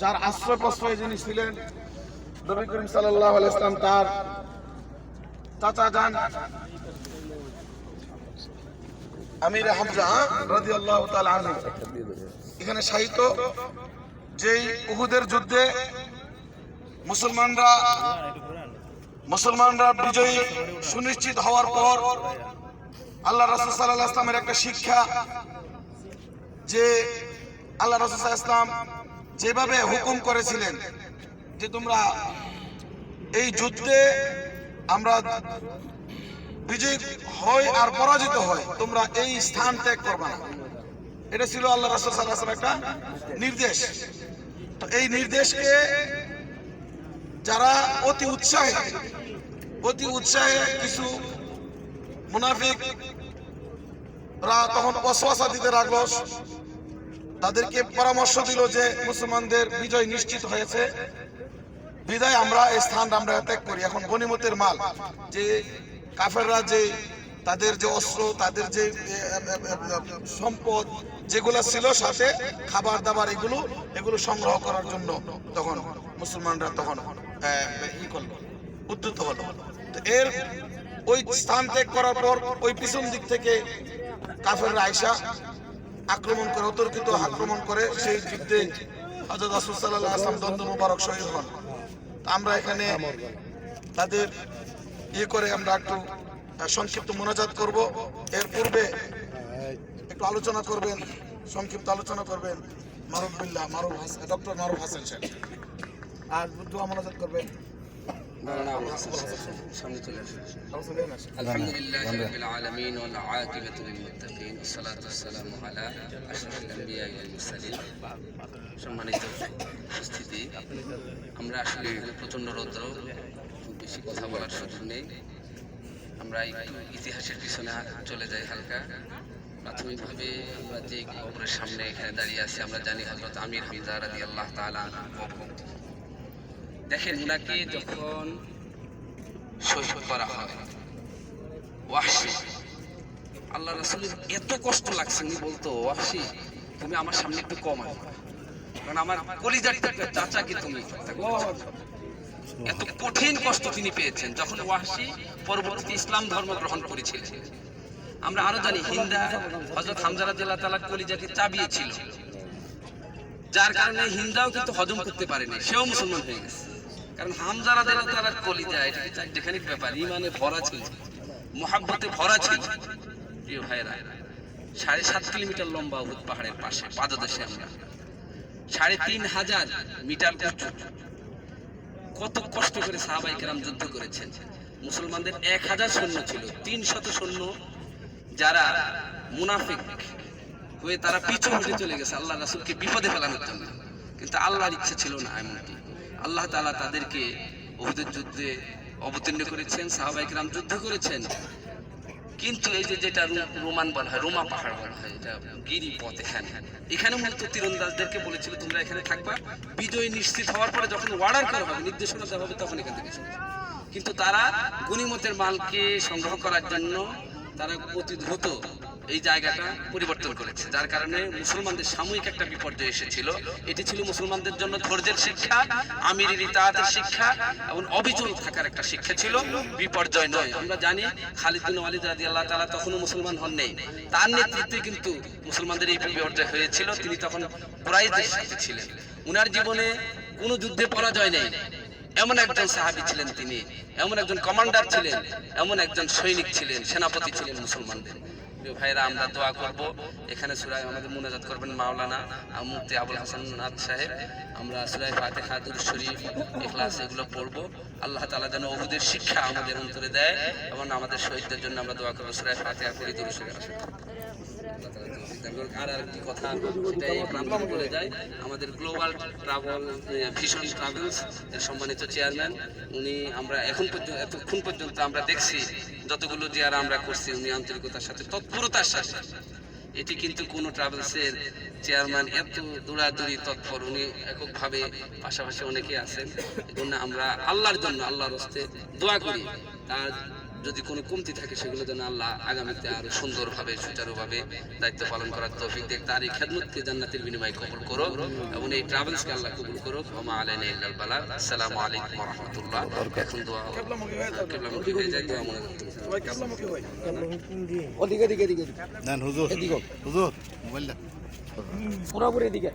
যার আশ্রয় প্রশ্রয় যিনি ছিলেন নবী করিম সাল্লাহ ইসলাম তার চাচা যান আমির হামজা রাজি আল্লাহ এখানে সাহিত্য যেই উহুদের যুদ্ধে মুসলমানরা মুসলমানরা বিজয়ী সুনিশ্চিত হওয়ার পর আল্লাহ রাসুল সাল্লাহ ইসলামের একটা শিক্ষা যে আল্লাহ রাসুল ইসলাম যেভাবে হুকুম করেছিলেন যে তোমরা এই যুদ্ধে আমরা বিজয়ী হয় আর পরাজিত হয় তোমরা এই স্থান ত্যাগ করবে না। এটা ছিল আল্লাহ রাসুল একটা নির্দেশ। তো এই নির্দেশকে যারা অতি উৎসাহে অতি উৎসাহে কিছু মুনাফিক রা তখন অশ্বাসা দিতে লাগল। তাদেরকে পরামর্শ দিল যে মুসলমানদের বিজয় নিশ্চিত হয়েছে। বিদায় আমরা, এই স্থান আমরা ত্যাগ করি। এখন গনিমতের মাল, যে কাফেররা যে তাদের যে অস্ত্র, তাদের যে সম্পদ যেগুলো ছিল সাথে খাবার দাবার এগুলো এগুলো সংগ্রহ করার জন্য তখন মুসলমানরা তখন ই করল, উদ্যুত হলো। তো এর ওই স্থান ত্যাগ করার পর ওই পিছন দিক থেকে কাফেররা আয়সা আক্রমণ করে, অতর্কিত আক্রমণ করে সেই যুদ্ধে হজরত রাসূল সাল্লাল্লাহু আলাইহি ওয়াসাল্লাম দ্বন্দ্ব মুবারক শহীদ হন। আমরা এখানে তাদের ইয়ে করে আমরা একটু সংক্ষিপ্ত মোনাজাত করব। এর পূর্বে একটু আলোচনা করবেন, সংক্ষিপ্ত আলোচনা করবেন মারুফ বিল্লাহ, মারুফ হাসান, ডক্টর মারুফ হাসান সাহেব। আর দোয়া মোনাজাত করবেন। সামনে চলে আসুন আলোচনা নিয়ে আসেন। الحمد لله رب العالمين والعاقبة للمتقين والصلاة والسلام على أشرف الأنبياء والمرسلين সম্মানিত উপস্থিতি আমরা আসলে এখানে প্রচণ্ড রৌদ্র খুব বেশি কথা বলার সুযোগ নেই আমরা একটু ইতিহাসের পিছনে চলে যাই হালকা প্রাথমিকভাবে আমরা যে কবরের সামনে এখানে দাঁড়িয়ে আছি আমরা জানি হজরত আমির হামজা রাদি আল্লাহ তালা কবর দেখেন যখন করা হয় আল্লাহ রাসূলের এত কষ্ট লাগছে উনি বলতো তুমি আমার সামনে একটু কম আসো কারণ আমার তুমি? এত কঠিন কষ্ট তিনি পেয়েছেন, যখন ইসলাম ধর্ম গ্রহণ করেছিলেন। আমরা আরও জানি, হিন্দা হযরত হামজা রাদিয়াল্লাহু তাআলা কলিজাকে চাবিয়েছিল। যার কারণে হিন্দাও কিন্তু হজম করতে পারেনি, সেও মুসলমান হয়ে গেছে। কারণ হামজা রাদিয়াল্লাহু তাআলার কলিজা, এটা কি চারটেখানিক ব্যাপার? ইমানে ভরা ছিল। মহাব্বতে ভরা ছিল। প্রিয় ভাইরা সাড়ে সাত কিলোমিটার লম্বা উহুদ পাহাড়ের পাশে, পাদদেশে আমরা। সাড়ে তিন হাজার মিটার উঁচু। কত কষ্ট করে সাহাবাই কেরাম যুদ্ধ করেছেন। মুসলমানদের এক হাজার সৈন্য ছিল, তিন শত সৈন্য যারা মুনাফিক হয়ে তারা পিছু হটে চলে গেছে আল্লাহ রাসুলকে বিপদে ফেলানোর জন্য। কিন্তু আল্লাহর ইচ্ছে ছিল না এমনটি। আল্লাহ তাআলা তাদেরকে উহুদের যুদ্ধে অবতীর্ণ করেছেন সাহাবাইকরাম যুদ্ধ করেছেন। কিন্তু এই যে যেটা রোমান বলা হয়, রোমা পাহাড় বলা হয়, এটা গিরি পথ এখানে এখানে মূলত তীরন্দাজদেরকে বলেছিল, তোমরা এখানে থাকবা। বিজয় নিশ্চিত হওয়ার পরে যখন অর্ডার করা হবে, নির্দেশনা দেওয়া হবে, তখন এখান থেকে কিন্তু তারা গনিমতের মালকে সংগ্রহ করার জন্য তারা দ্রুত এই জায়গাটা পরিবর্তন করেছে, যার কারণে মুসলমানদের সাময়িক একটা বিপর্যয় এসেছিল। এটি ছিল মুসলমানদের জন্য ধৈর্যের শিক্ষা আমিরের ইতাহাতের শিক্ষা এবং অবিচল থাকার একটা শিক্ষা ছিল। বিপর্যয় নয়। আমরা জানি খালিদ ওয়ালিদ রাদিয়াল্লাহু তাআলা তখনও মুসলমান হন নেই তার নেতৃত্বে কিন্তু মুসলমানদের এই বিপর্যয় হয়েছিল। তিনি তখন কুরাইশদের সাথে ছিলেন। উনার জীবনে কোনো যুদ্ধে পরাজয় নেই। এমন একজন সাহাবী ছিলেন তিনি। এমন একজন কমান্ডার ছিলেন। এমন একজন সৈনিক ছিলেন, সেনাপতি ছিলেন মুসলমানদের। প্রিয় ভাইরা আমরা দোয়া করব। এখানে সুরায় আমাদের মোনাজাত করবেন মাওলানা মুফতি আবুল হাসান নাথ সাহেব। আমরা সুরায় ফাতে খাদুর শরীফ এখলাস এগুলো পড়ব। আল্লাহ তালা যেন অভুদের শিক্ষা আমাদের অন্তরে দেয় এবং আমাদের শহীদদের জন্য আমরা দোয়া করব। সুরায় ফাতে করি দূর শরীফ আর আরেকটি কথা সেটা এই বলে যায়। আমাদের গ্লোবাল ট্রাভেল ভীষণ ট্রাভেলস এর সম্মানিত চেয়ারম্যান উনি আমরা এখন পর্যন্ত, এতক্ষণ পর্যন্ত আমরা দেখছি, যতগুলো জিয়ারা আমরা করছি, উনি আন্তরিকতার সাথে, তৎপরতার সাথে। এটি কিন্তু কোনো ট্রাভেলসের চেয়ারম্যান এত দৌড়াদৌড়ি, তৎপর, উনি এককভাবে পাশাপাশি অনেকে আছেন। এজন্য আমরা আল্লাহর জন্য, আল্লাহর হস্তে দোয়া করি। তার যদি কোনো কমতি থাকে সেগুলো যেন আল্লাহ আগামীতে আরও সুন্দরভাবে সুচারুভাবে দায়িত্ব পালন করার তৌফিক দেখ। তার এই খেদমতকে জান্নাতের বিনিময়ে কবুল করো এবং এই ট্রাভেলসকে আল্লাহ কবুল করো ওমা আলাইনা ইল্লাল আসসালামু আলাইকুম ওয়া রাহমাতুল্লাহ। এখন দোয়া কিবলামুখী হয়ে যায় দোয়া মনে রাখতে সবাই কেবলামুখী হয় ওদিকে দিকে দিকে নেন হুজুর। এদিকে হুজুর মোবাইলটা। পুরোপুরি এদিকে।